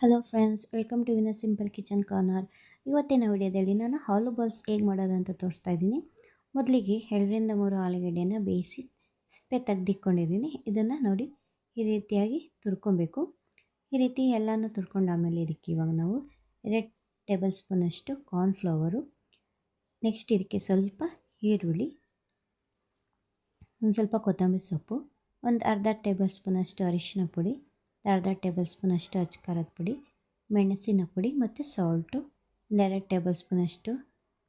Hello friends, welcome to Vina simple kitchen corner. ಇವತ್ತಿನ ವಿಡಿಯೋದಲ್ಲಿ ನಾನು ಹಾಲು ಬಾಲ್ಸ್ ಹೇಗೆ ಮಾಡೋದು ಅಂತ ತೋರಿಸ್ತಾ ಇದ್ದೀನಿ. ಮೊದಲಿಗೆ ಎರಡರಿಂದ ಮೂರು ಆಲೂಗಡ್ಡೆಯನ್ನು ಬೇಯಿಸಿ ಸಿಪ್ಪೆ ತೆಗೆದಿಕ್ಕೊಂಡಿದ್ದೀನಿ ಇದನ್ನು ನೋಡಿ ಈ ರೀತಿಯಾಗಿ ತುರ್ಕೊಬೇಕು. ಈ ರೀತಿ ಎಲ್ಲನೂ ತುರ್ಕೊಂಡಾಮೇಲೆ ಇದಕ್ಕೆ ಇವಾಗ ನಾವು ಎರಡು ಟೇಬಲ್ ಸ್ಪೂನಷ್ಟು ಕಾರ್ನ್ಫ್ಲವರು, ನೆಕ್ಸ್ಟ್ ಇದಕ್ಕೆ ಸ್ವಲ್ಪ ಈರುಳ್ಳಿ, ಒಂದು ಸ್ವಲ್ಪ ಕೊತ್ತಂಬರಿ ಸೊಪ್ಪು, ಒಂದು ಅರ್ಧ ಟೇಬಲ್ ಸ್ಪೂನಷ್ಟು ಅರಿಶಿನ ಪುಡಿ ಅರ್ಧ ಟೇಬಲ್ ಸ್ಪೂನಷ್ಟು ಖಾರದ ಪುಡಿ, ಮೆಣಸಿನ ಪುಡಿ ಮತ್ತು ಸಾಲ್ಟು, ಒಂದೆರಡು ಟೇಬಲ್ ಸ್ಪೂನಷ್ಟು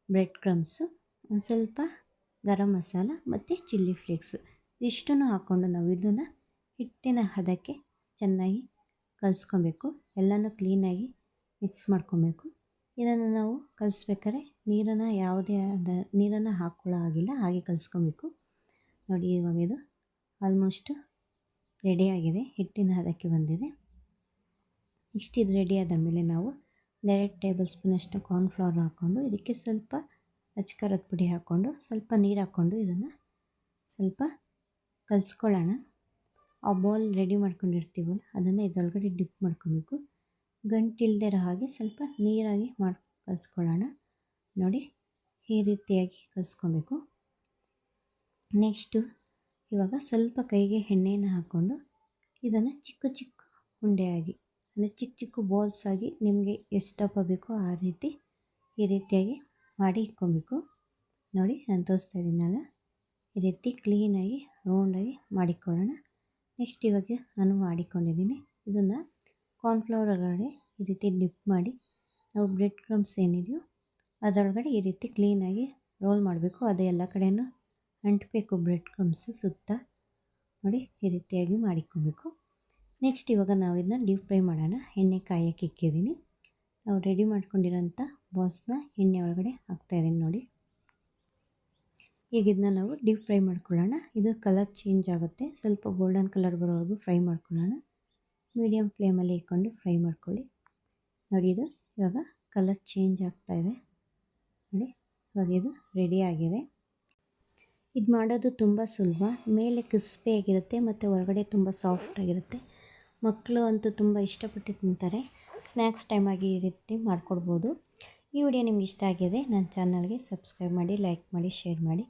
ಬ್ರೆಡ್ ಕ್ರಮ್ಸು, ಒಂದು ಸ್ವಲ್ಪ ಗರಂ ಮಸಾಲ ಮತ್ತು ಚಿಲ್ಲಿ ಫ್ಲೇಕ್ಸು. ಇಷ್ಟನ್ನು ಹಾಕ್ಕೊಂಡು ನಾವು ಇದನ್ನು ಹಿಟ್ಟಿನ ಹದಕ್ಕೆ ಚೆನ್ನಾಗಿ ಕಲಿಸ್ಕೊಬೇಕು. ಎಲ್ಲನೂ ಕ್ಲೀನಾಗಿ ಮಿಕ್ಸ್ ಮಾಡ್ಕೊಬೇಕು. ಇದನ್ನು ನಾವು ಕಲಿಸ್ಬೇಕಾದ್ರೆ ನೀರನ್ನು ಯಾವುದೇ ಆದ ನೀರನ್ನು ಹಾಕ್ಕೊಳ್ಳೋ ಆಗಿಲ್ಲ ಹಾಗೆ ಕಲಿಸ್ಕೊಬೇಕು. ನೋಡಿ ಇವಾಗ ಇದು ಆಲ್ಮೋಸ್ಟು ರೆಡಿಯಾಗಿದೆ, ಹಿಟ್ಟಿನ ಹದಕ್ಕೆ ಬಂದಿದೆ. ಇಷ್ಟು ಇದು ರೆಡಿಯಾದ ಮೇಲೆ ನಾವು ಎರಡು ಟೇಬಲ್ ಸ್ಪೂನಷ್ಟು ಕಾರ್ನ್ಫ್ಲವರ್ ಹಾಕ್ಕೊಂಡು, ಇದಕ್ಕೆ ಸ್ವಲ್ಪ ಅಚ್ಕಾರದ ಪುಡಿ ಹಾಕ್ಕೊಂಡು, ಸ್ವಲ್ಪ ನೀರು ಹಾಕ್ಕೊಂಡು ಇದನ್ನು ಸ್ವಲ್ಪ ಕಲಿಸ್ಕೊಳ್ಳೋಣ. ಆ ಬೌಲ್ ರೆಡಿ ಮಾಡ್ಕೊಂಡಿರ್ತೀವಲ್ಲ, ಅದನ್ನು ಇದರೊಳಗಡೆ ಡಿಪ್ ಮಾಡ್ಕೊಬೇಕು. ಗಂಟಿಲ್ದಿರೋ ಹಾಗೆ ಸ್ವಲ್ಪ ನೀರಾಗಿ ಮಾಡಿ, ಕಲಿಸ್ಕೊಳ್ಳೋಣ. ನೋಡಿ, ಈ ರೀತಿಯಾಗಿ ಕಲಿಸ್ಕೊಬೇಕು. ನೆಕ್ಸ್ಟು ಇವಾಗ ಸ್ವಲ್ಪ ಕೈಗೆ ಎಣ್ಣೆಯನ್ನು ಹಾಕ್ಕೊಂಡು ಇದನ್ನು ಚಿಕ್ಕ ಚಿಕ್ಕ ಉಂಡೆಯಾಗಿ, ಅಂದರೆ ಚಿಕ್ಕ ಚಿಕ್ಕ ಬಾಲ್ಸ್ ಆಗಿ ನಿಮಗೆ ಎಷ್ಟು ದಪ್ಪ ಬೇಕೋ ಆ ರೀತಿ ಈ ರೀತಿಯಾಗಿ ಮಾಡಿ ಇಟ್ಕೊಬೇಕು. ನೋಡಿ, ನಾನು ತೋರಿಸ್ತಾ ಇದ್ದೀನಲ್ಲ ಈ ರೀತಿ ಕ್ಲೀನಾಗಿ ರೌಂಡಾಗಿ ಮಾಡಿಕೊಳ್ಳೋಣ. ನೆಕ್ಸ್ಟ್ ಇವಾಗ ನಾನು ಮಾಡಿಕೊಂಡಿದ್ದೀನಿ ಇದನ್ನು ಕಾರ್ನ್ಫ್ಲವರ್ ಒಳಗಡೆ ಈ ರೀತಿ ಡಿಪ್ ಮಾಡಿ, ನಾವು ಬ್ರೆಡ್ ಕ್ರಮ್ಸ್ ಏನಿದೆಯೋ ಅದರೊಳಗಡೆ ಈ ರೀತಿ ಕ್ಲೀನಾಗಿ ರೋಲ್ ಮಾಡಬೇಕು. ಅದು ಎಲ್ಲ ಕಡೆಯೂ ಅಂಟಬೇಕು ಬ್ರೆಡ್ ಕ್ರಮ್ಸು ಸುತ್ತ ನೋಡಿ ಈ ರೀತಿಯಾಗಿ ಮಾಡಿಕೊಬೇಕು. ನೆಕ್ಸ್ಟ್ ಇವಾಗ ನಾವು ಇದನ್ನ ಡೀಪ್ ಫ್ರೈ ಮಾಡೋಣ. ಎಣ್ಣೆ ಕಾಯಕ್ಕೆ ಇಕ್ಕಿದ್ದೀನಿ. ನಾವು ರೆಡಿ ಮಾಡ್ಕೊಂಡಿರೋಂಥ ಬಾಸ್ನ ಎಣ್ಣೆ ಒಳಗಡೆ ಹಾಕ್ತಾಯಿದ್ದೀನಿ ನೋಡಿ. ಈಗ ಇದನ್ನ ನಾವು ಡೀಪ್ ಫ್ರೈ ಮಾಡ್ಕೊಳ್ಳೋಣ. ಇದು ಕಲರ್ ಚೇಂಜ್ ಆಗುತ್ತೆ. ಸ್ವಲ್ಪ ಗೋಲ್ಡನ್ ಕಲರ್ ಬರೋವರೆಗೂ ಫ್ರೈ ಮಾಡ್ಕೊಳ್ಳೋಣ. ಮೀಡಿಯಮ್ ಫ್ಲೇಮಲ್ಲಿ ಇಟ್ಕೊಂಡು ಫ್ರೈ ಮಾಡ್ಕೊಳ್ಳಿ. ನೋಡಿ ಇದು ಇವಾಗ ಕಲರ್ ಚೇಂಜ್ ಆಗ್ತಾಯಿದೆ ನೋಡಿ, ಇವಾಗ ಇದು ರೆಡಿ ಆಗಿದೆ. ಇದು ಮಾಡೋದು ತುಂಬ ಸುಲಭ. ಮೇಲೆ ಕ್ರಿಸ್ಪಿಯಾಗಿರುತ್ತೆ ಮತ್ತು ಒಳಗಡೆ ತುಂಬ ಸಾಫ್ಟಾಗಿರುತ್ತೆ ಮಕ್ಕಳು ಅಂತೂ ತುಂಬ ಇಷ್ಟಪಟ್ಟು ತಿಂತಾರೆ. ಸ್ನ್ಯಾಕ್ಸ್ ಆಗಿ ಈ ರೀತಿ ಮಾಡಿಕೊಡ್ಬೋದು. ಈ ವಿಡಿಯೋ ನಿಮ್ಗೆ ಇಷ್ಟ ಆಗಿದೆ, ನನ್ನ ಚಾನಲ್ಗೆ ಸಬ್ಸ್ಕ್ರೈಬ್ ಮಾಡಿ ಲೈಕ್ ಮಾಡಿ ಶೇರ್ ಮಾಡಿ.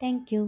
Thank you